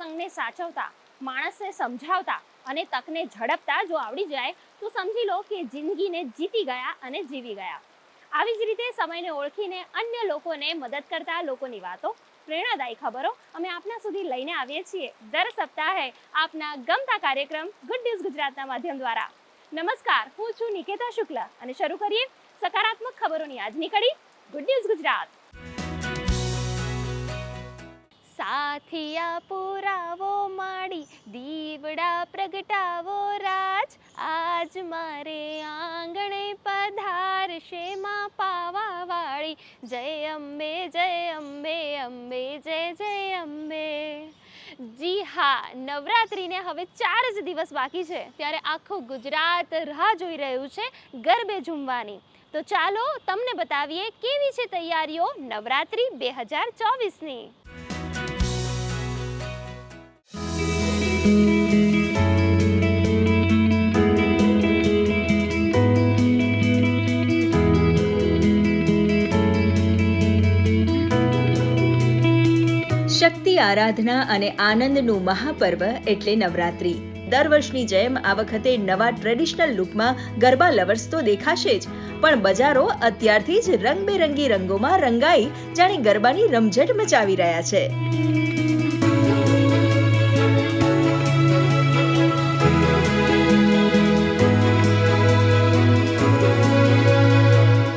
પ્રસંગને સાચવતા, માણસને સમજાવતા અને તકને ઝડપતા જો આવડી જાય, તો સમજી લો કે જિંદગીને જીતી ગયા અને જીવી ગયા. આવી જ રીતે સમયને ઓળખીને અન્ય લોકોને મદદ કરતા લોકોની વાતો, પ્રેરણાદાયી ખબરો અમે આપના સુધી લઈને આવીએ છીએ દર સપ્તાહે આપના ગમતા કાર્યક્રમ ગુડ ન્યૂઝ ગુજરાતના માધ્યમ દ્વારા. નમસ્કાર, હું છું નિકેતા શુક્લ અને શરૂ કરીએ સકારાત્મક ખબરોની આજની કડી ગુડ ન્યૂઝ ગુજરાત. સાથિયા પુરાવો માડી, દીવડા પ્રગટાવો રાજ. આજ મારે આંગણે પધારશે માં પાવા વાળી જય અંબે જય અંબે અંબે, જય જય અંબે. જી હા, નવરાત્રિને હવે ચાર જ દિવસ બાકી છે. ત્યારે આખું ગુજરાત રાહ જોઈ રહ્યું છે ગરબે ઝૂમવાની. તો ચાલો તમને બતાવીએ કેવી છે તૈયારીઓ નવરાત્રિ બે હજાર ચોવીસની. આરાધના અને આનંદનું મહાપર્વ એટલે નવરાત્રી દર વર્ષની જેમ આ વખતે નવા ટ્રેડિશનલ લુકમાં ગરબા લવર્સ તો દેખાશે જ પણ બજારો અત્યારથી જ રંગબેરંગી રંગોમાં રંગાઈ જાણે ગરબાની રમઝટ મચાવી રહ્યા છે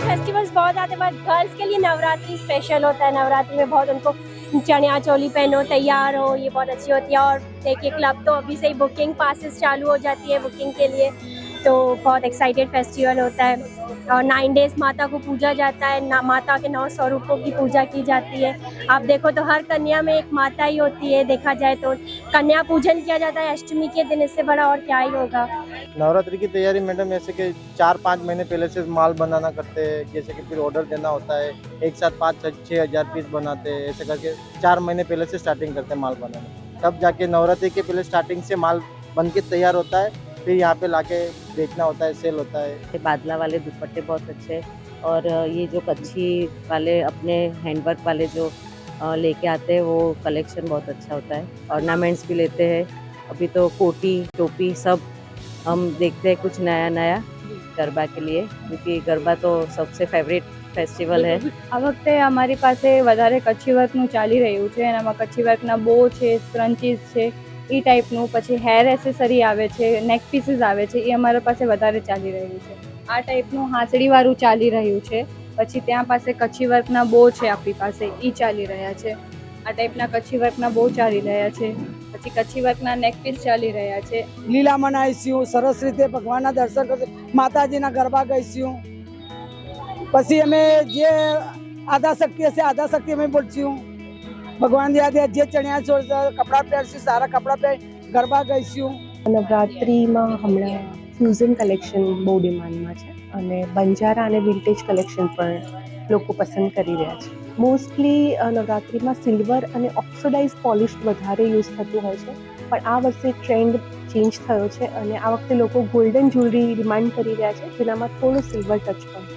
फेस्टिवल्स बहुत आते हैं बट गर्ल्स के लिए नवरात्रि स्पेशल होता है नवरात्रि में बहुत उनको चनिया चोली पहनो तैयार हो ये बहुत अच्छी होती है और देखिए क्लब तो अभी से ही बुकिंग पासिस चालू हो जाती है बुकिंग के लिए तो बहुत एक्साइटेड फेस्टिवल होता है। और नाइन डेज़ माता को पूजा जाता है। माता के नौ स्वरूपों की पूजा की जाती है। आप देखो तो हर कन्या में एक माता ही होती है, देखा जाए तो। कन्या पूजन किया जाता है, अष्टमी के दिन, इससे बड़ा और क्या ही होगा। नवरात्रि की तैयारी मैडम ऐसे कि चार पाँच महीने पहले से माल बनाना करते हैं, जैसे कि फिर ऑर्डर देना होता है। एक साथ पाँच छः हज़ार पीस बनाते हैं, ऐसे करके चार महीने पहले से स्टार्टिंग करते हैं माल बनाना। तब जाके नवरात्रि के पहले स्टार्टिंग से माल बन के तैयार होता है। फिर यहाँ पे लाके बेचना होता है सेल होता है ये बादला वाले दुपट्टे बहुत अच्छे और ये जो कच्छी वाले अपने हैंडवर्क वाले जो अ, लेके आते हैं वो कलेक्शन बहुत अच्छा होता है ऑर्नामेंट्स भी लेते हैं अभी तो कोटी टोपी सब हम देखते हैं कुछ नया नया गरबा के लिए क्योंकि गरबा तो सबसे फेवरेट ફેસ્ટિવલ હે આ વખતે અમારી પાસે વધારે કચ્છી વર્કનું ચાલી રહ્યું છે એનામાં કચ્છી વર્કના બો છે સ્ક્રન્ચીસ છે એ ટાઈપનું પછી હેર એસેસરી આવે છે નેક પીસીસ આવે છે, એ અમારા પાસે વધારે ચાલી રહ્યું છે. આ ટાઈપનું હાંસડીવાળું ચાલી રહ્યું છે. પછી ત્યાં પાસે કચ્છી વર્કના બહુ છે આપણી પાસે એ ચાલી રહ્યા છે. આ ટાઈપના કચ્છી વર્કના બહુ ચાલી રહ્યા છે. પછી કચ્છી વર્કના નેક પીસ ચાલી રહ્યા છે. લીલા મનાવીશું સરસ રીતે ભગવાનના દર્શન કરશું. માતાજીના ગરબા ગઈશું. પછી અમે જે આધા શક્તિ હશે આધા શક્તિ અમે બોલશું. ભગવાન યાદ જે ચણિયા ચોળ કપડાં પહેરશું, સારા કપડાં પહેર, ગરબા ગઈશું. નવરાત્રિમાં હમણાં ફ્યુઝન કલેક્શન બહુ ડિમાન્ડમાં છે અને બંજારા અને વિન્ટેજ કલેક્શન પણ લોકો પસંદ કરી રહ્યા છે. મોસ્ટલી નવરાત્રિમાં સિલ્વર અને ઓક્સિડાઇઝ પોલિશ વધારે યુઝ થતું હોય છે, પણ આ વર્ષે ટ્રેન્ડ ચેન્જ થયો છે અને આ વખતે લોકો ગોલ્ડન જ્વેલરી ડિમાન્ડ કરી રહ્યા છે, જેનામાં થોડું સિલ્વર ટચ પણ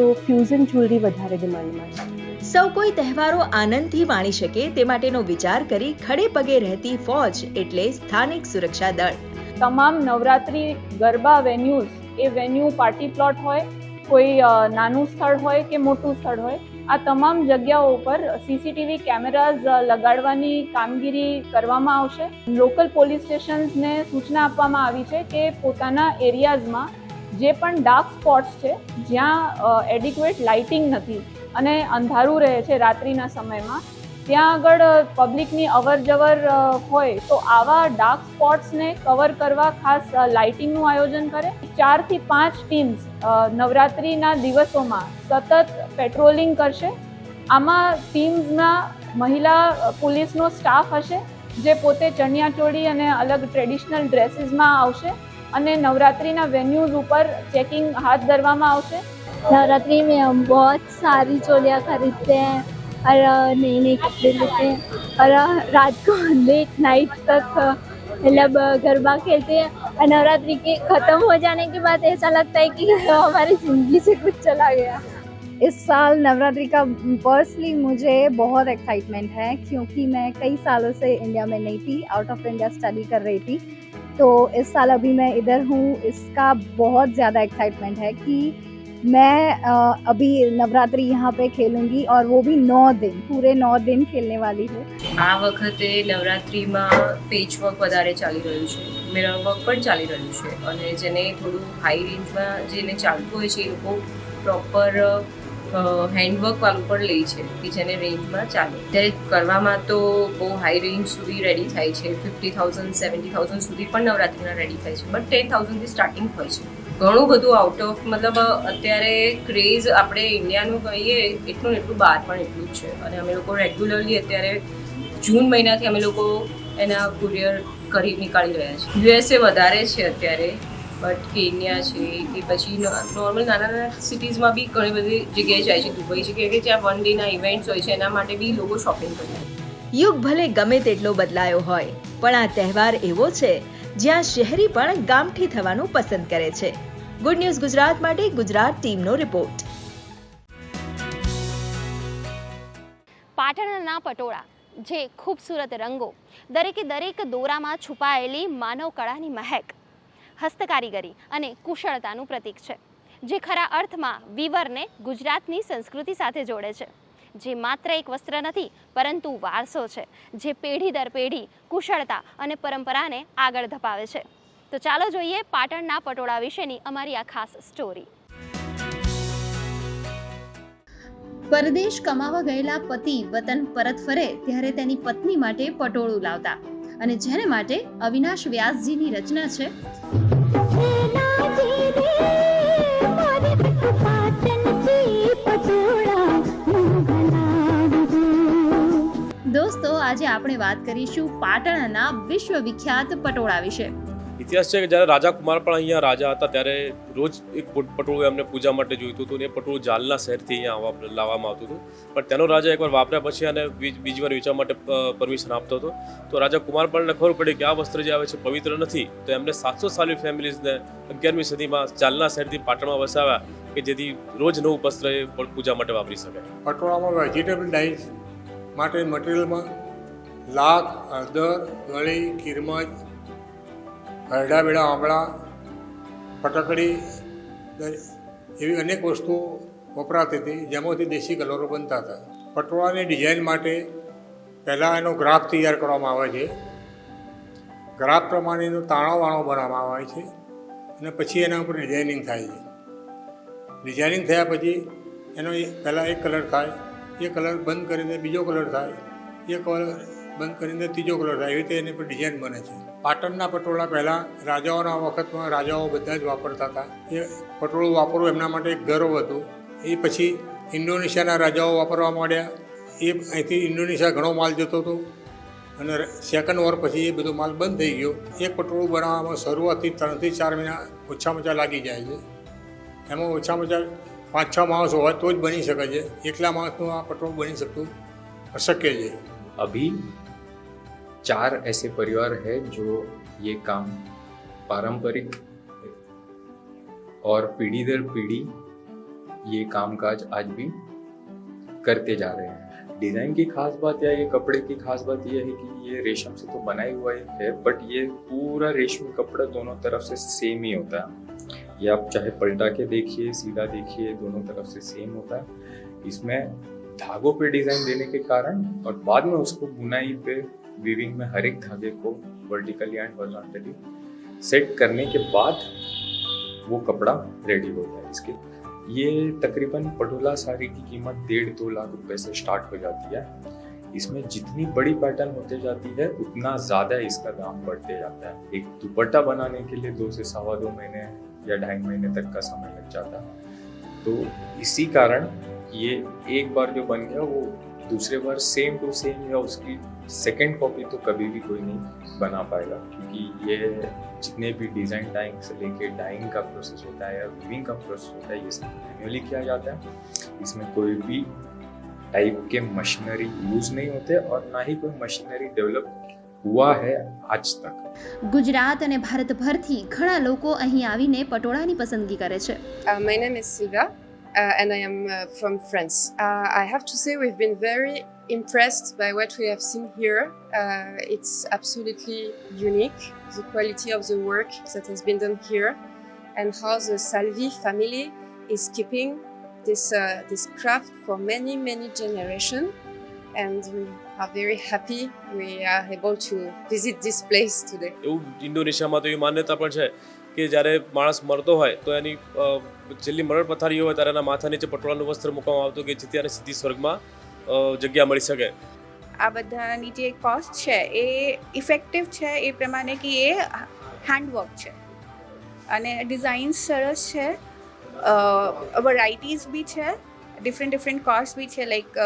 તો ફ્યુઝન જ્વેલરી વધારે ડિમાન્ડમાં છે. સૌ કોઈ તહેવારો આનંદથી માણી શકે તે માટેનો વિચાર કરી ખડે પગે રહેતી ફોજ એટલે સ્થાનિક સુરક્ષા દળ. તમામ નવરાત્રિ ગરબા વેન્યુઝ એ વેન્યુ પાર્ટી પ્લોટ હોય કોઈ નાનું સ્થળ હોય કે મોટું સ્થળ હોય આ તમામ જગ્યાઓ ઉપર સીસીટીવી કેમેરાઝ લગાડવાની કામગીરી કરવામાં આવશે. લોકલ પોલીસ સ્ટેશન્સને સૂચના આપવામાં આવી છે કે પોતાના એરિયાઝમાં જે પણ ડાર્ક સ્પોટ્સ છે, જ્યાં એડિક્વેટ લાઇટિંગ નથી અને અંધારું રહે છે રાત્રિના સમયમાં, ત્યાં આગળ પબ્લિકની અવર જવર હોય તો આવા ડાર્ક સ્પોટ્સને કવર કરવા ખાસ લાઇટિંગનું આયોજન કરે. ચારથી પાંચ ટીમ્સ નવરાત્રિના દિવસોમાં સતત પેટ્રોલિંગ કરશે. આમાં ટીમ્સના મહિલા પોલીસનો સ્ટાફ હશે, જે પોતે ચણિયાચોળી અને અલગ ટ્રેડિશનલ ડ્રેસીસમાં આવશે. અને નવરાત્રિના વેન્યુઝ ઉપર ચેકિંગ હાથ ધરવામાં આવશે नवरात्रि में हम बहुत सारी चोलियाँ खरीदते हैं और नए नए कपड़े लेते हैं और रात को लेट नाइट तक मतलब गरबा खेलते हैं और नवरात्रि के ख़त्म हो जाने के बाद ऐसा लगता है कि हमारी ज़िंदगी से कुछ चला गया इस साल नवरात्रि का पर्सनली मुझे बहुत एक्साइटमेंट है क्योंकि मैं कई सालों से इंडिया में नहीं थी आउट ऑफ इंडिया स्टडी कर रही थी तो इस साल अभी मैं इधर हूँ इसका बहुत ज़्यादा एक्साइटमेंट है कि मैं अ, अभी नवरात्रि यहाँ पे खेलूँगी और वो भी नौ दिन पूरे नौ दिन खेलने वाली हूँ આ વખતે નવરાત્રિમાં પેચવર્ક વધારે ચાલી રહ્યું છે મિરર વર્ક પણ ચાલી રહ્યું છે અને જેને થોડું હાઈ રેન્જમાં જેને ચાલતું હોય છે એ લોકો પ્રોપર હેન્ડવર્કવાળું પણ લે છે, કે જેને રેન્જમાં ચાલે. ત્યારે કરવામાં તો બહુ હાઈ રેન્જ સુધી રેડી થાય છે. ફિફ્ટી થાઉઝન્ડ સેવન્ટી થાઉઝન્ડ સુધી પણ નવરાત્રિના રેડી થાય છે. બટ ટેન થાઉઝન્ડથી સ્ટાર્ટિંગ હોય છે. ઘણું બધું આઉટ ઓફ મતલબ, અત્યારે ક્રેઝ આપણે ઇન્ડિયાનું કહીએ, એટલું એટલું બહાર પણ એટલું જ છે. અને અમે લોકો રેગ્યુલરલી અત્યારે જૂન મહિનાથી અમે લોકો એના કુરિયર કરી, નીકાળી રહ્યા છીએ. યુએસએ વધારે છે અત્યારે. બટ કેન્યા છે કે પછી નોર્મલ નાના નાના સિટીઝમાં બી ઘણી બધી જગ્યાએ જાય છે દુબઈ છે કે જ્યાં વન ડેના ઇવેન્ટ્સ હોય છે એના માટે બી લોકો શોપિંગ કરે. યુગ ભલે ગમે તેટલો બદલાયો હોય પણ આ તહેવાર એવો છે જ્યાં શહેરી પણ ગામઠી થવાનું પસંદ કરે છે. ગુડ ન્યૂઝ ગુજરાત માટે ગુજરાત ટીમનો રિપોર્ટ પાટણના પટોળા જે ખૂબસૂરત રંગો દરેકે દરેક દોરામાં છુપાયેલી માનવ કળાની મહેક. હસ્તકારીગરી અને કુશળતાનું પ્રતીક છે, જે ખરા અર્થમાં વીવરને ગુજરાતની સંસ્કૃતિ સાથે જોડે છે. જે માત્ર એક વસ્ત્ર નથી, પરંતુ વારસો છે, જે પેઢી દર પેઢી કુશળતા અને પરંપરાને આગળ ધપાવે છે. તો ચાલો જોઈએ પાટણના પટોળા વિશેની અમારી આ ખાસ સ્ટોરી પરદેશ કમાવા ગયેલા પતિ વતન પરત ફરે, ત્યારે તેની પત્ની માટે પટોળું લાવતા. અને જેને માટે અવિનાશ વ્યાસજીની રચના છે. દોસ્તો, આજે આપણે વાત કરીશું પાટણના વિશ્વ વિખ્યાત પટોળા વિશે. ઇતિહાસ છે કે જ્યારે રાજા કુમાર પણ અહીંયા રાજા હતા, ત્યારે રોજ એક પટ- પટોળું એમને પૂજા માટે જોઈતું હતું અને એ પટોળું જાલના શહેરથી અહીંયા લાવવામાં આવતું હતું. પણ તેનો રાજા એકવાર વાપર્યા પછી અને બીજ- વાર વેચવા માટે પરમિશન આપતો હતો. તો રાજા કુમાર પણ ખબર પડી કે આ વસ્ત્ર જે આવે છે પવિત્ર નથી, તો એમને સાતસો સાલી ફેમિલીઝને અગિયારમી સદીમાં જાલના શહેરથી પાટણમાં વસાવ્યા કે જેથી રોજ નવું વસ્ત્ર એ પૂજા માટે વાપરી શકે. પટોળામાં વેજીટેબલ ડાઈસ માટે મટીરિયલમાં લાખ, હળદર, ગળી કિરમજ હરડા બેડા આંબળા, ફટકડી એવી અનેક વસ્તુઓ વપરાતી હતી, જેમાંથી દેશી કલરો બનતા હતા. પટોળાની ડિઝાઇન માટે પહેલાં એનો ગ્રાફ તૈયાર કરવામાં આવે છે. ગ્રાફ પ્રમાણેનો તાણો વાણો બનાવવામાં આવે છે અને પછી એના ઉપર ડિઝાઇનિંગ થાય છે. ડિઝાઇનિંગ થયા પછી એનો પહેલાં એક કલર થાય, એ કલર બંધ કરીને બીજો કલર થાય, એ કલર બંધ કરીને ત્રીજો કલર થાય, એવી રીતે એની પર ડિઝાઇન બને છે. પાટણના પટોળા પહેલાં રાજાઓના વખતમાં રાજાઓ બધા જ વાપરતા હતા. એ પટોળું વાપરવું એમના માટે એક ગર્વ હતું. એ પછી ઇન્ડોનેશિયાના રાજાઓ વાપરવા માંડ્યા. એ અહીંથી ઇન્ડોનેશિયા ઘણો માલ જતો હતો અને સેકન્ડ વોર પછી એ બધો માલ બંધ થઈ ગયો. એક પટોળું બનાવવામાં શરૂઆતથી ત્રણથી ચાર મહિના ઓછામાં ઓછા લાગી જાય છે. એમાં ઓછામાં ઓછા પાંચ છ માણસ હોય તો જ બની શકે છે. એકલા માણસનું આ પટોળું બની શકતું અશક્ય છે. अभी चार ऐसे परिवार है जो ये काम पारंपरिक और पीढ़ी दर पीढ़ी ये कामकाज आज भी करते जा रहे हैं। डिज़ाइन की खास बात या ये कपड़े की खास बात ये है कि ये रेशम से तो बना हुआ ही है बट ये पूरा रेशमी कपड़ा दोनों तरफ़ से सेम ही होता है। ये आप चाहे पलटा के देखिए, सीधा देखिए, दोनों तरफ़ से सेम होता है। इसमें धागों पे डिज़ाइन देने के कारण और बाद में उसको बुनाई पे वीविंग में हर एक धागे को वर्टिकली एंड हॉरिजॉन्टली सेट करने के बाद वो कपड़ा रेडी है इसके। ये तकरीबन पटोला साड़ी की कीमत डेढ़ दो लाख रुपए से स्टार्ट हो जाती है। इसमें जितनी बड़ी पैटर्न होते जाती है, उतना ज़्यादा इसका दाम बढ़ते जाता है। एक दुपट्टा बनाने के लिए दो से सवा दो महीने या ढाई महीने तक का समय लग जाता है। तो इसी कारण ये एक बार जो बन गया, वो दूसरे बार सेम टू सेम या उसकी सेकंड कॉपी तो कभी भी कोई नहीं बना पाएगा क्योंकि ये जितने भी डिज़ाइन डाइंग से लेके डाइंग का प्रोसेस होता है या वीविंग का प्रोसेस होता है ये सब मैन्युअली किया जाता है इसमें कोई भी टाइप के मशीनरी यूज़ नहीं होते और ना ही कोई मशीनरी डेवलप हुआ है आज तक ગુજરાત અને ભારતભરથી ઘણા લોકો અહીં આવીને પટોળાની પસંદગી કરે છે Uh, my name is Silvia. uh, and I am uh, from France. Uh, I have to say, we've been very impressed by what we have seen here. Uh, it's absolutely unique, the quality of the work that has been done here, and how the Salvi family is keeping this, uh, this craft for many, many generations. And we are very happy we are able to visit this place today. એવું ઇન્ડોનેશિયામાં તો એવી માન્યતા પણ છે કે જ્યારે માણસ મરતો હોય તો એની છેલ્લી મરણ પથારી હોય ત્યારે એના માથા નીચે પટોળાનું વસ્ત્ર મૂકવામાં આવતું કે જેથી એને સીધી સ્વર્ગમાં જગ્યા મળી શકે. આ બધાની જે કોસ્ટ છે એ ઇફેક્ટિવ છે એ પ્રમાણે કે એ હેન્ડવર્ક છે. અને ડિઝાઇન સરસ છે. વરાઇટીઝ બી છે. ડિફરન્ટ ડિફરન્ટ કોસ્ટ બી છે like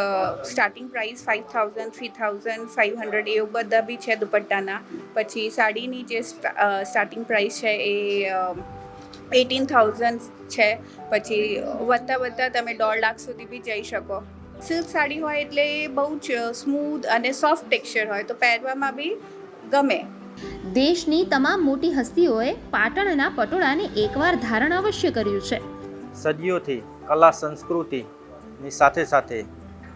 starting price five thousand three thousand five hundred એવું બધા બી છે દુપટ્ટાના પછી સાડીની જે સ્ટાર્ટિંગ પ્રાઇસ છે એ એટીન થાઉઝન્ડ છે પછી વધતા વધતા તમે દોઢ લાખ સુધી બી જઈ શકો સિલ્ક સાડી હોય એટલે એ બહુ જ સ્મૂથ અને સોફ્ટ ટેક્સચર હોય તો પહેરવામાં બી ગમે દેશની તમામ મોટી હસ્તીઓએ પાટણના પટોળાને એકવાર ધારણ અવશ્ય કર્યું છે. સદીઓથી કલા સંસ્કૃતિની સાથે સાથે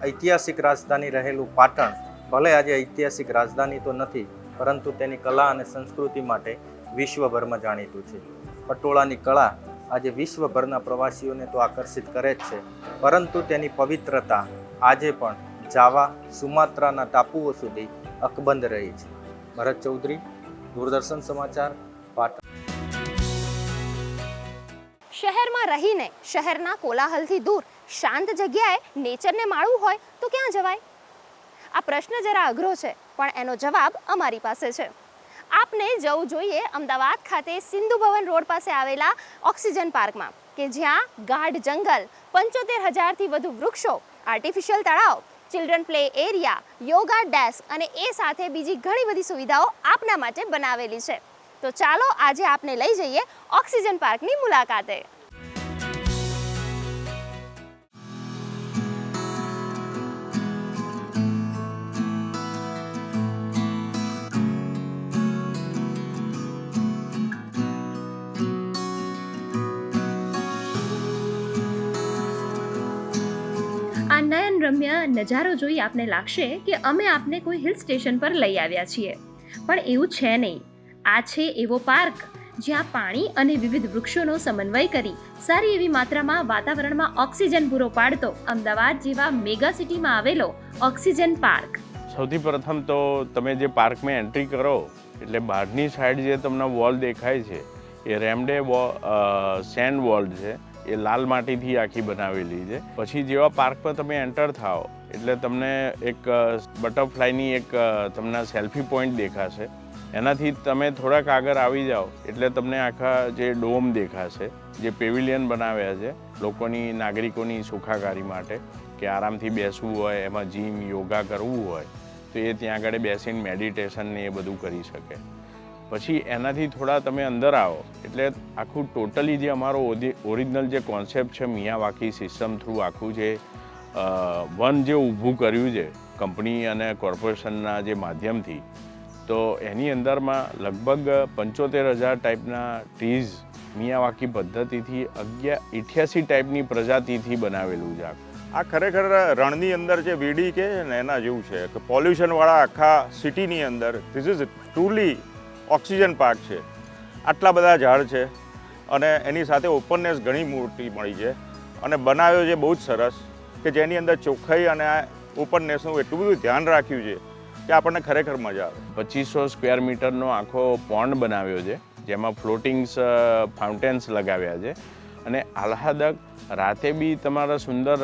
ઐતિહાસિક રાજધાની રહેલું પાટણ ભલે આજે ઐતિહાસિક રાજધાની તો નથી, પરંતુ તેની કલા અને સંસ્કૃતિ માટે વિશ્વભરમાં જાણીતું છે. પટોળાની કળા આજે વિશ્વભરના પ્રવાસીઓને તો આકર્ષિત કરે જ છે, પરંતુ તેની પવિત્રતા આજે પણ જાવા, સુમાત્રાના ટાપુઓ સુધી અકબંધ રહી છે. ભરત ચૌધરી, દૂરદર્શન સમાચાર, પાટણ. શહેરમાં રહીને શહેરના કોલાહલથી દૂર શાંત જગ્યાએ નેચરને માણવું હોય તો ક્યાં જવાય? આ પ્રશ્ન જરા અઘરો છે, પણ એનો જવાબ અમારી પાસે છે. આપને જવું જોઈએ અમદાવાદ ખાતે સિંધુ ભવન રોડ પાસે આવેલા ઓક્સિજન પાર્કમાં, કે જ્યાં ગાઢ જંગલ, પંચોતેર હજારથી વધુ વૃક્ષો આર્ટિફિશિયલ તળાવ children play area yoga desk અને એ સાથે બીજી ઘણી બધી સુવિધાઓ આપના માટે બનાવેલી છે. તો ચાલો આજે આપને લઈ જઈએ ઓક્સિજન પાર્કની મુલાકાતે. આ નયન રમ્ય નજારો જોઈ આપને લાગશે કે અમે આપને કોઈ હિલ સ્ટેશન પર લઈ આવ્યા છીએ. પણ એવું છે નહીં. આ છે એવો પાર્ક જ્યાં પાણી અને વિવિધ વૃક્ષોનો સમન્વય કરી સારી એવી માત્રામાં વાતાવરણમાં ઓક્સિજન પૂરો પાડતો અમદાવાદ જેવા મેગા સિટીમાં આવેલો ઓક્સિજન પાર્ક. સૌથી પ્રથમ તો તમે જે પાર્કમાં એન્ટ્રી કરો, એટલે બહારની સાઈડ જે તમને વોલ દેખાય છે, એ રેમડે સેન્ડ વોલ છે, એ લાલ માટીથી આખી બનાવેલી છે. પછી જેવા પાર્કમાં તમે એન્ટર થાઓ, એટલે તમને એક બટરફ્લાયની એક તમને સેલ્ફી પોઈન્ટ દેખાશે. એનાથી તમે થોડાક આગળ આવી જાઓ, એટલે તમને આખા જે ડોમ દેખાશે, જે પેવિલિયન બનાવ્યા છે, લોકોની, નાગરિકોની સુખાકારી માટે, કે આરામથી બેસવું હોય, એમાં જીમ યોગા કરવું હોય, તો એ ત્યાં આગળ બેસીને મેડિટેશન ને એ બધું કરી શકે. પછી એનાથી થોડા તમે અંદર આવો, એટલે આખું ટોટલી જે અમારો ઓરિજિનલ જે કોન્સેપ્ટ છે, મિયાવાકી સિસ્ટમ થ્રુ આખું જે વન જે ઊભું કર્યું છે કંપની અને કોર્પોરેશનના જે માધ્યમથી તો એની અંદરમાં લગભગ પંચોતેર હજાર ટાઈપના ટ્રીઝ મિયાવાકી પદ્ધતિથી અગિયાર ઇઠ્યાસી ટાઈપની પ્રજાતિથી બનાવેલું છે. આ ખરેખર રણની અંદર જે વીડી કે એના જેવું છે, કે પોલ્યુશનવાળા આખા સિટીની અંદર this is truly oxygen park છે. આટલા બધા ઝાડ છે અને એની સાથે ઓપનનેસ ઘણી મોટી મળી છે. અને બનાવ્યો છે બહુ જ સરસ, કે જેની અંદર ચોખ્ખાઈ અને ઓપનનેસનું એટલું બધું ધ્યાન રાખ્યું છે કે આપણને ખરેખર મજા આવે. પચીસો સ્ક્વેર મીટરનો આખો પોન્ડ બનાવ્યો છે, જેમાં ફ્લોટિંગ્સ ફાઉન્ટેન્સ લગાવ્યા છે. અને આહલાદક, રાતે બી તમારા સુંદર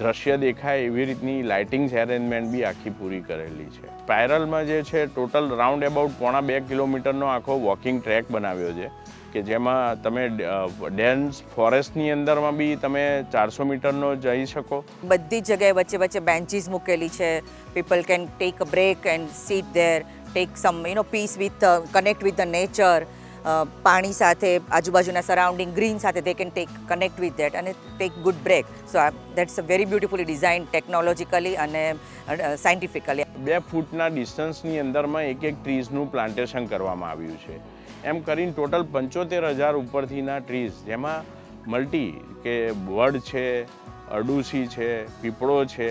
દ્રશ્ય દેખાય એવી રીતની લાઇટિંગ્સ એરેન્જમેન્ટ બી આખી પૂરી કરેલી છે. સ્પાયરલમાં જે છે ટોટલ રાઉન્ડ એબાઉટ પોણા બે કિલોમીટરનો આખો વોકિંગ ટ્રેક બનાવ્યો છે, કે જેમાં તમે ડેન્સ ફોરેસ્ટની અંદરમાં બી તમે ચારસો મીટરનો જઈ શકો. બધી જગ્યાએ વચ્ચે વચ્ચે બેન્ચીસ મૂકેલી છે. People can take a break and sit there take some you know peace with connect with the nature પાણી સાથે, આજુબાજુના સરાઉન્ડિંગ ગ્રીન સાથે they can take connect with that અને take good break so that's a very beautifully design technologically અને scientifically બે ફૂટના ડિસ્ટન્સની અંદરમાં એક એક ટ્રીઝનું પ્લાન્ટેશન કરવામાં આવ્યું છે. એમ કરીને ટોટલ પંચોતેર હજાર ઉપરથીના ટ્રીઝ જેમાં મલ્ટી કે વડ છે, અડુસી છે, પીપળો છે,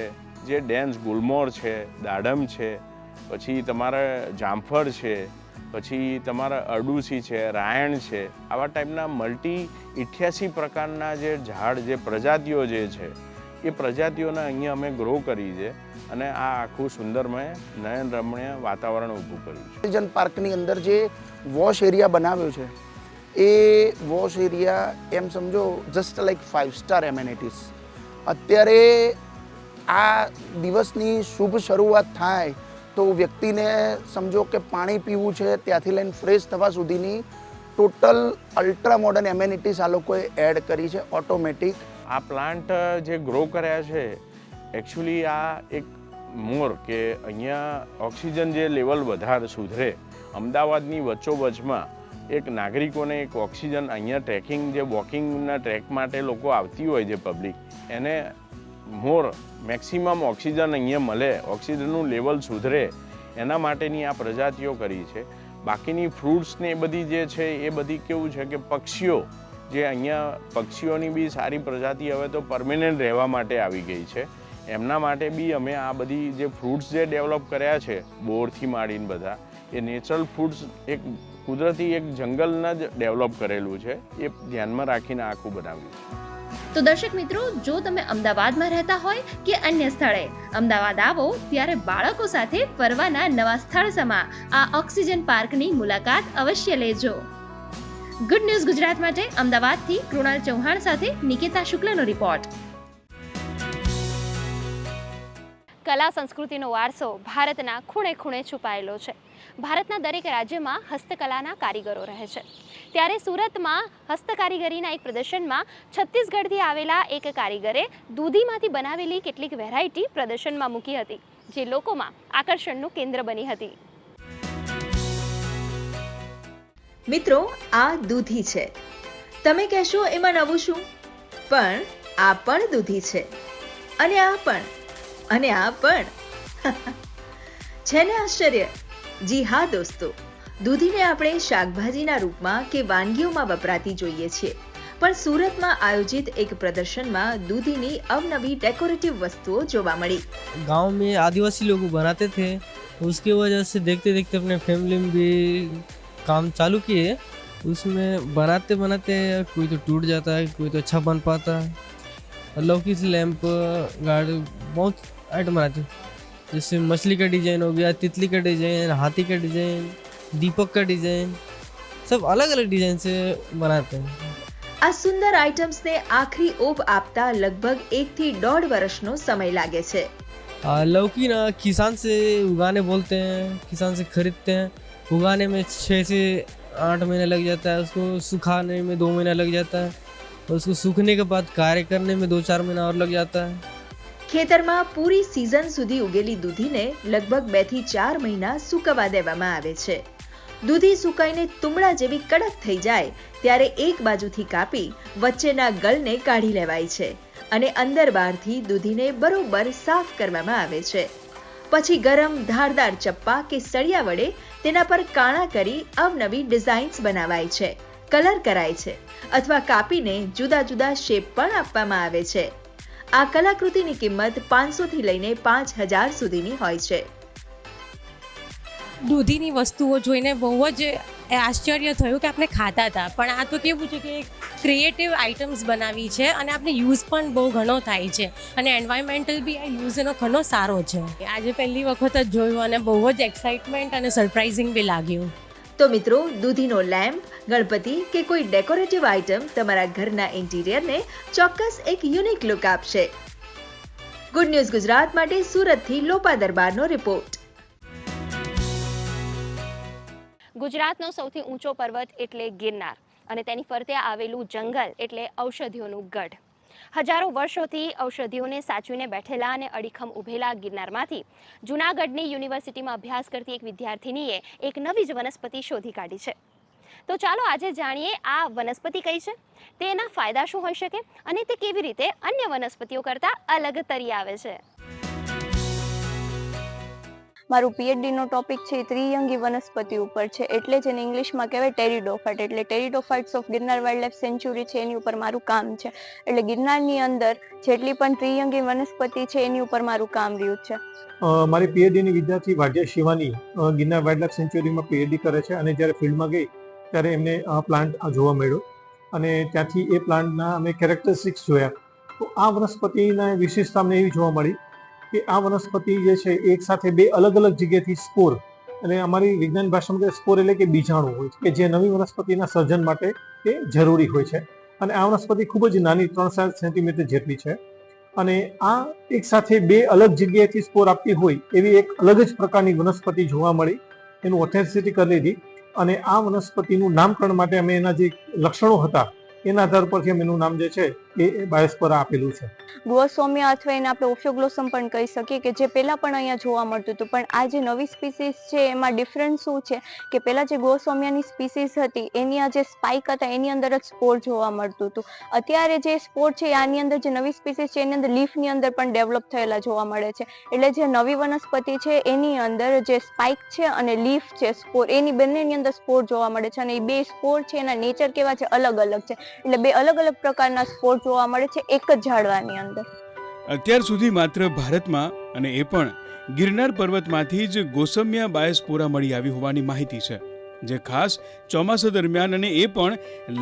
જે ડેન્સ ગુલમોર છે, દાડમ છે, પછી તમારે જામફળ છે પછી તમારા અરડુસી છે, રાયણ છે, આવા ટાઈપના મલ્ટી ઇઠ્યાસી પ્રકારના જે ઝાડ, જે પ્રજાતિઓ જે છે, એ પ્રજાતિઓને અહીંયા અમે ગ્રો કરી છે અને આ આખું સુંદરમય નયન રમણીય વાતાવરણ ઊભું કર્યું છે. જન પાર્કની અંદર જે વોશ એરિયા બનાવ્યો છે, એ વોશ એરિયા એમ સમજો just like five star amenities અત્યારે આ દિવસની શુભ શરૂઆત થાય તો વ્યક્તિને સમજો કે પાણી પીવું છે, ત્યાંથી લઈને ફ્રેશ થવા સુધીની ટોટલ અલ્ટ્રા મોડર્ન એમેનિટીસ આ લોકોએ એડ કરી છે, ઓટોમેટિક. આ પ્લાન્ટ જે ગ્રો કર્યા છે એકચ્યુઅલી આ એક મોર કે અહીંયા ઓક્સિજન જે લેવલ વધારે સુધરે, અમદાવાદની વચ્ચોવચમાં એક નાગરિકોને એક ઓક્સિજન અહીંયા ટ્રેકિંગ, જે વોકિંગના ટ્રેક માટે લોકો આવતી હોય છે પબ્લિક, એને મોર મેક્સિમમ ઓક્સિજન અહીંયા મળે, ઓક્સિજનનું લેવલ સુધરે, એના માટેની આ પ્રજાતિઓ કરી છે. બાકીની ફ્રૂટ્સને એ બધી જે છે, એ બધી કેવું છે કે પક્ષીઓ, જે અહીંયા પક્ષીઓની બી સારી પ્રજાતિ હવે તો પરમેનન્ટ રહેવા માટે આવી ગઈ છે. એમના માટે બી અમે આ બધી જે ફ્રૂટ્સ જે ડેવલપ કર્યા છે, બોરથી માંડીને બધા, એ નેચરલ ફૂડ્સ એક કુદરતી એક જંગલના જ ડેવલપ કરેલું છે, એ ધ્યાનમાં રાખીને આખું બનાવ્યું છે. તો દર્શક મિત્રો, જો તમે અમદાવાદમાં રહેતા હોય કે અન્ય સ્થળે, અમદાવાદ આવો ત્યારે બાળકો સાથે ફરવાના નવા સ્થળ સમા આ ઓક્સિજન પાર્કની મુલાકાત અવશ્ય લેજો. ગુડ ન્યૂઝ ગુજરાત માટે, અમદાવાદથી કૃણાલ ચૌહાણ સાથે નિકેતા શુક્લનો રિપોર્ટ કલા સંસ્કૃતિનો વારસો ભારતના ખૂણે ખૂણે છુપાયેલો છે. ભારતના દરેક રાજ્યમાં હસ્તકલાના કારીગરો રહે છે. ત્યારે સુરતમાં હસ્તકારીગરીના એક પ્રદર્શનમાં છત્તીસગઢથી આવેલા એક કારીગરે દૂધીમાંથી બનાવેલી કેટલીક વેરાયટી પ્રદર્શનમાં મૂકી હતી, જે લોકોમાં આકર્ષણનું કેન્દ્ર બની હતી. મિત્રો, આ દૂધી છે. તમે કહેશો એમાં નવું શું? પણ આ પણ દૂધી છે. અને આ પણ. અને આ પણ. છે આશ્ચર્ય? જી હા દોસ્તો દૂધીને આપણે શાકભાજીના રૂપમાં કે વાનગીઓમાં વપરાતી જોઈએ છીએ પણ સુરતમાં આયોજિત એક પ્રદર્શનમાં દૂધીની અવનવી ડેકોરેટિવ વસ્તુઓ જોવા મળી गांव में आदिवासी लोग बनाते थे उसकी वजह से देखते देखते अपने फैमिली में भी काम चालू किए उसमें बनाते बनाते कोई तो टूट जाता है कोई तो अच्छा बन पाता है लौकी से लैंप गार्ड बहुत आइटम बनाते हैं जैसे मछली का डिजाइन हो गया तितली का डिजाइन हाथी का डिजाइन दीपक का डिजाइन सब अलग अलग डिजाइन से बनाते हैं આ સુંદર આઇટમ્સને આખરી ઓપ આપતા લગભગ એકથી દોઢ વર્ષનો સમય લાગે છે आ, लौकी ना किसान से उगाने बोलते हैं किसान से खरीदते हैं उगाने में छः से आठ महीने लग जाता है उसको सुखाने में दो महीना लग जाता है और उसको सूखने के बाद कार्य करने में दो चार महीना और लग जाता है ખેતરમાં પૂરી સિઝન સુધી ઉગેલી દૂધીને લગભગ બેથી ચાર મહિના સૂકવવા દેવામાં આવે છે. દૂધી સુકાઈને તુમડા જેવી કડક થઈ જાય ત્યારે એક બાજુથી કાપી વચ્ચેના ગલને કાઢી લેવાય છે અને અંદર બહારથી દૂધીને બરોબર સાફ કરવામાં આવે છે. પછી ગરમ ધારદાર ચપ્પા કે સળિયા વડે તેના પર કાણા કરી અવનવી ડિઝાઇન્સ બનાવાય છે કલર કરાય છે, અથવા કાપીને જુદા જુદા શેપ પણ આપવામાં આવે છે. આ કલાકૃતિની કિંમત પાંચસોથી લઈને પાંચ હજાર સુધીની હોય છે. દૂધીની વસ્તુઓ જોઈને બહુ જ આશ્ચર્ય થયું કે આપણે ખાતા હતા. પણ આ તો કેવું છે કે ક્રિએટિવ આઇટમ્સ બનાવી છે અને આપણે યુઝ પણ બહુ ઘણો થાય છે. અને એન્વાયરમેન્ટલ બી આ યુઝ એનો ઘણો સારો છે. આજે પહેલી વખત જ જોયું અને બહુ જ એક્સાઇટમેન્ટ અને સરપ્રાઇઝિંગ બી લાગ્યું. તો મિત્રો, દૂધીનો લેમ્પ, ગણપતિ કે કોઈ ડેકોરેટિવ આઇટમ તમારા ઘરના ઇન્ટિરિયરને ચોક્કસ એક યુનિક લુક આપશે. ગુડ ન્યૂઝ ગુજરાત માટે સુરતથી લોપા દરબારનો રિપોર્ટ ગુજરાતનો સૌથી ઊંચો પર્વત એટલે ગિરનાર અને તેની ફરતે આવેલું જંગલ એટલે ઔષધિઓનું ગઢ. હજારો વર્ષોથી ઔષધિઓને સાચવીને બેઠેલા અને અડીખમ ઉભેલા ગિરનારમાંથી જૂનાગઢની યુનિવર્સિટીમાં અભ્યાસ કરતી એક વિદ્યાર્થિનીએ એક નવી જ વનસ્પતિ શોધી કાઢી છે. તો ચાલો આજે જાણીએ આ વનસ્પતિ કઈ છે? તેના ફાયદા શું હોઈ શકે અને તે કેવી રીતે અન્ય વનસ્પતિઓ કરતાં અલગ તરી આવે છે? મારું પીએચડીનો ટોપિક છે ત્રિયંગી વનસ્પતિ ઉપર છે, એટલે જ એને ઇંગ્લિશમાં કહેવાય ટેરીડોફાઇટ એટલે pteridophytes of Girnar wildlife sanctuary છે, એની ઉપર મારું કામ છે. એટલે ગિરનારની અંદર જેટલી પણ ત્રિયંગી વનસ્પતિ છે, એની ઉપર મારું કામ રહ્યું છે. મારી પીએચડીની વિદ્યાર્થી વાઢિયા શિવાની ગિરનાર વાઇલ્ડ લાઈફ સેન્ચ્યુરીમાં પીએચડી કરે છે અને જ્યારે ફિલ્ડમાં ગઈ ત્યારે એમને આ પ્લાન્ટ જોવા મળ્યો. અને ત્યાંથી એ પ્લાન્ટના અમે કેરેક્ટરિસ્ટિક્સ જોયા. તો આ વનસ્પતિના વિશેષતા અમને એવી જોવા મળી કે આ વનસ્પતિ જે છે, એક સાથે બે અલગ અલગ જગ્યાથી સ્પોર અને અમારી વિજ્ઞાન ભાષામાં સ્પોર એટલે કે બીજાણુ હોય છે, કે જે નવી વનસ્પતિના સર્જન માટે તે જરૂરી હોય છે. અને આ વનસ્પતિ ખૂબ જ નાની, ત્રણ સાત સેન્ટીમીટર જેટલી છે. અને આ એક સાથે બે અલગ જગ્યાએથી સ્પોર આપતી હોય એવી એક અલગ જ પ્રકારની વનસ્પતિ જોવા મળી. એનું ઓથેન્સિટી કરી લીધી. અને આ વનસ્પતિનું નામકરણ માટે અમે એના જે લક્ષણો હતા, એના આધાર પરથી અમે એનું નામ જે છે એ બાયોસ્પોરા આપેલું છે. ગુઓસોમિયા અથવા એને આપણે ઓફિયોગ્લોસમ પણ કહી શકીએ કે જે પહેલાં પણ અહીંયા જોવા મળતું હતું. પણ આ જે નવી સ્પીસીસ છે, એમાં ડિફરન્સ શું છે? કે પહેલાં જે ગોસોમિયાની સ્પીસીસ હતી, એની આ જે સ્પાઇક હતા, એની અંદર જ સ્પોર જોવા મળતું હતું. અત્યારે જે સ્પોર છે, આની અંદર જે નવી સ્પીસીસ છે, એની અંદર લીફની અંદર પણ ડેવલપ થયેલા જોવા મળે છે. એટલે જે નવી વનસ્પતિ છે, એની અંદર જે સ્પાઇક છે અને લીફ છે સ્પોર એની બંનેની અંદર સ્પોર જોવા મળે છે. અને એ બે સ્પોર છે, એના નેચર કેવા છે? અલગ અલગ છે. એટલે બે અલગ અલગ પ્રકારના સ્પોર જોવા મળે છે એક જ ઝાડવાની અંદર. અત્યાર સુધી માત્ર ભારતમાં અને એ પણ ગિરનાર પર્વતમાંથી જ ગોસમિયા બાયસ્પોરા મળી આવી હોવાની માહિતી છે, જે ખાસ ચોમાસા દરમિયાન અને એ પણ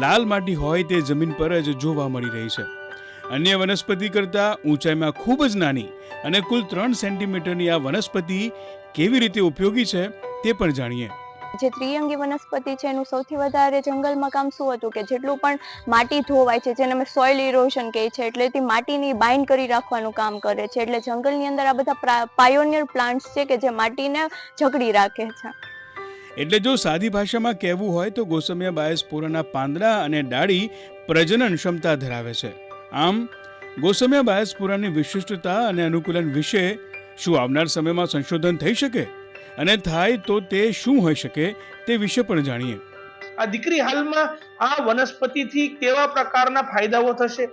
લાલ માટી હોય તે જમીન પર જ જોવા મળી રહી છે. અન્ય વનસ્પતિ કરતાં ઊંચાઈમાં ખૂબ જ નાની અને કુલ ત્રણ સેન્ટીમીટરની આ વનસ્પતિ કેવી રીતે ઉપયોગી છે તે પણ જાણીએ. જે ત્રિયંગી વનસ્પતિ છે, એનું સૌથી વધારે જંગલમાં કામ શું હતું કે જેટલું પણ માટી ધોવાય છે, જેને અમે સોઇલ ઇરોશન કહે છે, એટલે તે માટીની બાઇન્ડ કરી રાખવાનું કામ કરે છે, એટલે જંગલની અંદર આ બધા પાયોનિયર પ્લાન્ટ્સ છે કે જે માટીને જકડી રાખે છે. એટલે જો સાદી ભાષામાં કહેવું હોય તો ગોસમિયા બાયસ્પોરાના પાંદડા અને ડાળી પ્રજનન ક્ષમતા ધરાવે છે. આમ ગોસમિયા બાયસ્પોરાની વિશિષ્ટતા અને અનુકૂલન વિશે શું આવનાર સમયમાં સંશોધન થઈ શકે? અને થાય તો તે શું હોઈ શકે તે વિશે પણ જાણીએ. આ દીકરી હાલમાં આ વનસ્પતિથી કેવા પ્રકારના ફાયદાઓ થશે?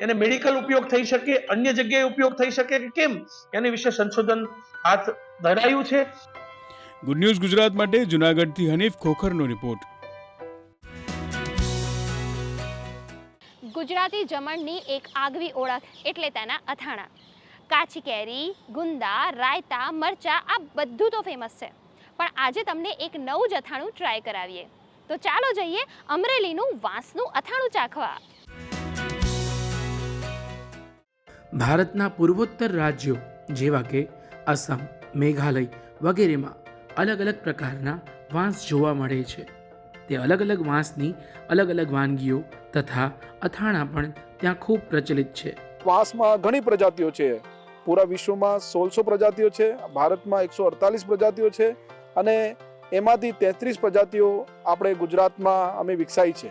એને મેડિકલ ઉપયોગ થઈ શકે અન્ય જગ્યાએ ઉપયોગ થઈ શકે કે કેમ? એને વિશે સંશોધન હાથ ધરાયું છે. ગુડ ન્યૂઝ ગુજરાત માટે જુનાગઢથી હનીફ ખોખરનો રિપોર્ટ ગુજરાતી જમણની એક આગવી ઓળખ એટલે તેના અથાણા. કાચી કેરી ગુંદા રાયતા મરચા આ બધું તો ફેમસ છે. પણ આજે તમને એક નવું જ અથાણું ટ્રાય કરાવીએ. તો ચાલો જઈએ અમરેલીનું વાંસનું અથાણું ચાખવા. ભારતના પૂર્વોત્તર રાજ્યો જેવા કે આસામ મેઘાલય વગેરેમાં અલગ અલગ પ્રકારના વાંસ જોવા મળે છે. તે અલગ અલગ વાંસની અલગ અલગ વાનગીઓ તથા અથાણા પણ ત્યાં ખૂબ પ્રચલિત છે. વાંસમાં ઘણી પ્રજાતિઓ છે. પૂરા વિશ્વમાં સોળસો પ્રજાતિઓ છે ભારતમાં એકસો અડતાલીસ પ્રજાતિઓ છે અને એમાંથી તેત્રીસ પ્રજાતિઓ આપણે ગુજરાતમાં અમે વિકસાઈ છે.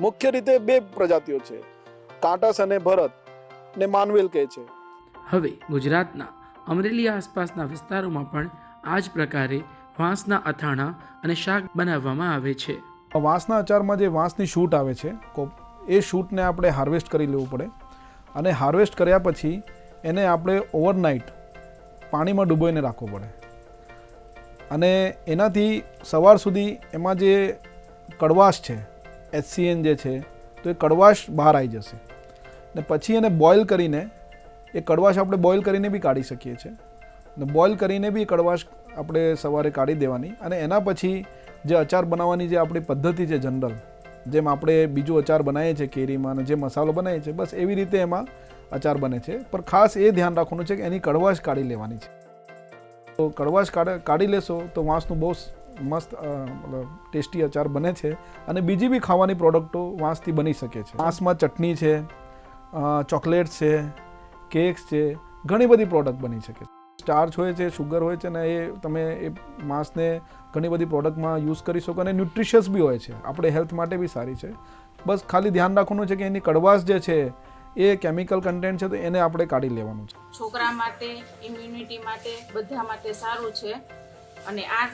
મુખ્ય રીતે બે પ્રજાતિઓ છે કાંટસ અને ભરત ને માનવેલ કહે છે. હવે ગુજરાતના અમરેલી આસપાસના વિસ્તારોમાં પણ આ જ પ્રકારે વાંસના અથાણા અને શાક બનાવવામાં આવે છે. વાંસના અચારમાં જે વાંસની શૂટ આવે છે એ શૂટને આપણે હાર્વેસ્ટ કરી લેવું પડે અને હાર્વેસ્ટ કર્યા પછી એને આપણે ઓવરનાઇટ પાણીમાં ડૂબોઈને રાખવો પડે. અને એનાથી સવાર સુધી એમાં જે કડવાશ છે એચસીએન જે છે, તો એ કડવાશ બહાર આવી જશે. ને પછી એને બોઇલ કરીને, એ કડવાશ આપણે બોઇલ કરીને બી કાઢી શકીએ છીએ. ને બોઇલ કરીને બી કડવાશ આપણે સવારે કાઢી દેવાની. અને એના પછી જે અચાર બનાવવાની જે આપણી પદ્ધતિ છે જનરલ જેમ આપણે બીજું અચાર બનાવીએ છીએ, કેરીમાં અને જે મસાલો બનાવીએ છીએ, બસ એવી રીતે એમાં અચાર બને છે. પણ ખાસ એ ધ્યાન રાખવાનું છે કે એની કડવાશ કાઢી લેવાની છે. તો કડવાશ કાઢ લેશો તો વાંસનું બહુ મસ્ત મતલબ ટેસ્ટી અચાર બને છે અને બીજી બી ખાવાની પ્રોડક્ટો વાંસથી બની શકે છે. વાંસમાં ચટણી છે ચોકલેટ છે, કેક્સ છે, ઘણી બધી પ્રોડક્ટ બની શકે છે. સ્ટાર્ચ હોય છે શુગર હોય છે ને એ તમે એ માંસને ઘણી બધી પ્રોડક્ટમાં યુઝ કરી શકો અને ન્યુટ્રિશિયસ બી હોય છે. આપણે હેલ્થ માટે બી સારી છે. બસ ખાલી ધ્યાન રાખવાનું છે કે એની કડવાશ જે છે એ કેમિકલ કન્ટેન્ટ છે, તો એને આપણે કાઢી લેવાનું છે. છોકરા માટે ઇમ્યુનિટી માટે, બધા માટે સારું છે. અને આ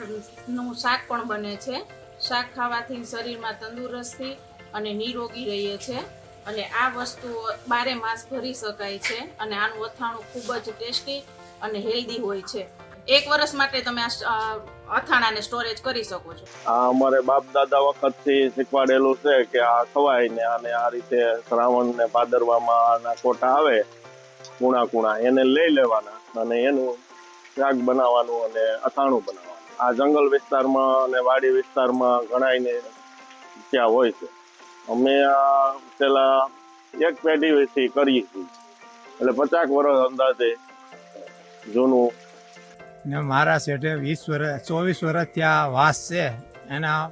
નું શાક પણ બને છે. શાક ખાવાથી શરીરમાં તંદુરસ્તી અને નિરોગી રહીએ છે. અને આ વસ્તુઓ બારે માસ ભરી શકાય છે. અને આનું અથાણું ખૂબ જ ટેસ્ટી અને હેલ્ધી હોય છે. એક વર્ષ માટે તમે આ અથાણાને સ્ટોરેજ કરી શકો છો. આ અમારે બાપ દાદા વખતથી શીખવાડેલું છે કે આ ખવાય ને અને આ રીતે શ્રાવણ ને ભાદરવામાં આના કોટા આવે કુણા કુણા એને લઈ લેવાના અને એનું શાક બનાવવાનું અને અથાણું બનાવવાનું. આ જંગલ વિસ્તારમાં અને વાડી વિસ્તારમાં ઘણાયને ત્યાં હોય છે. અમે આ પેલા એક પેઢી વિશે કરીએ છીએ. એટલે પચાસ વર્ષ અંદાજે જૂનું ને મારા શેઠે વીસ વર્ષ ચોવીસ વર્ષ ત્યાં વાસ છે. એના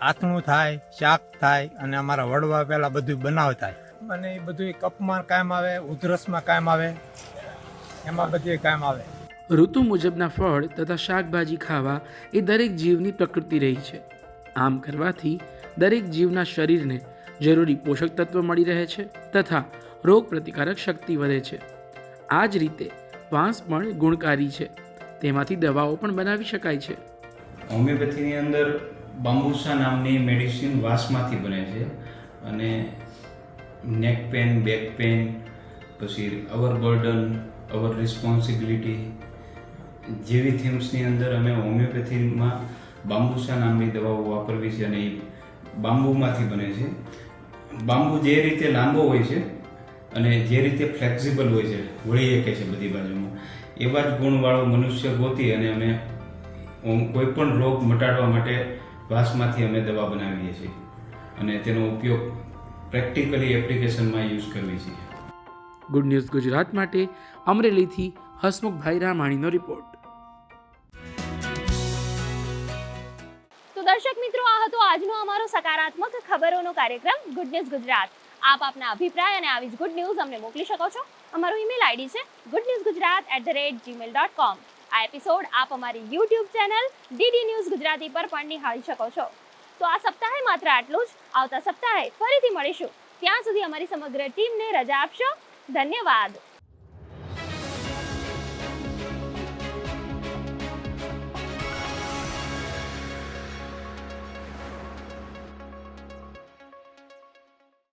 આથણું થાય, શાક થાય અને અમારા વડવા પહેલાં બધું થાય અને એ બધું કપમાં કાયમ આવે, ઉધરસમાં કાયમ આવે, એમાં બધી કાયમ આવે. ઋતુ મુજબના ફળ તથા શાકભાજી ખાવા એ દરેક જીવની પ્રકૃતિ રહી છે. આમ કરવાથી દરેક જીવના શરીરને જરૂરી પોષક તત્વ મળી રહે છે તથા રોગ પ્રતિકારક શક્તિ વધે છે. આ જ રીતે વાંસ પણ ગુણકારી છે. તેમાંથી દવાઓ પણ બનાવી શકાય છે. હોમિયોપેથીની અંદર બાંબુસા નામની મેડિસિન વાસમાંથી બને છે અને નેક પેન બેક પેન પછી અવર બર્ડન અવર રિસ્પોન્સિબિલિટી જેવી થીમ્સની અંદર અમે હોમિયોપેથીમાં બાંબુસા નામની દવાઓ વાપરવી છે અને એ બાંબુમાંથી બને છે. બાંબુ જે રીતે લાંબો હોય છે અને જે રીતે ફ્લેક્સિબલ હોય છે વળી શકે છે બધી બાજુમાં એવા જ ગુણવાળો મનુષ્ય ગોતી અને અમે કોઈ પણ રોગ મટાડવા માટે વાંસમાંથી અમે દવા બનાવીએ છીએ અને તેનો ઉપયોગ પ્રેક્ટિકલી એપ્લિકેશનમાં યુઝ કરવી છીએ. ગુડ ન્યૂઝ ગુજરાત માટે અમરેલીથી હસમુખભાઈ રામાણીનો રિપોર્ટ. તો દર્શક મિત્રો આ હતો આજનો અમારો સકારાત્મક ખબરોનો કાર્યક્રમ ગુડ ન્યૂઝ ગુજરાત. આપ આપના અભિપ્રાય અને આવી જ ગુડ ન્યૂઝ અમને મોકલી શકો છો. અમારો ઈમેલ આઈડી છે good news Gujarat at the rate Gmail dot com આ એપિસોડ આપ અમારી YouTube channel DD news Gujarati પર પણ નિહાળી શકો છો. તો આ સપ્તાહે માત્ર આટલું જ. આવતા સપ્તાહે ફરીથી મળીશું. ત્યાં સુધી અમારી સમગ્ર ટીમને રજા આપશો. ધન્યવાદ.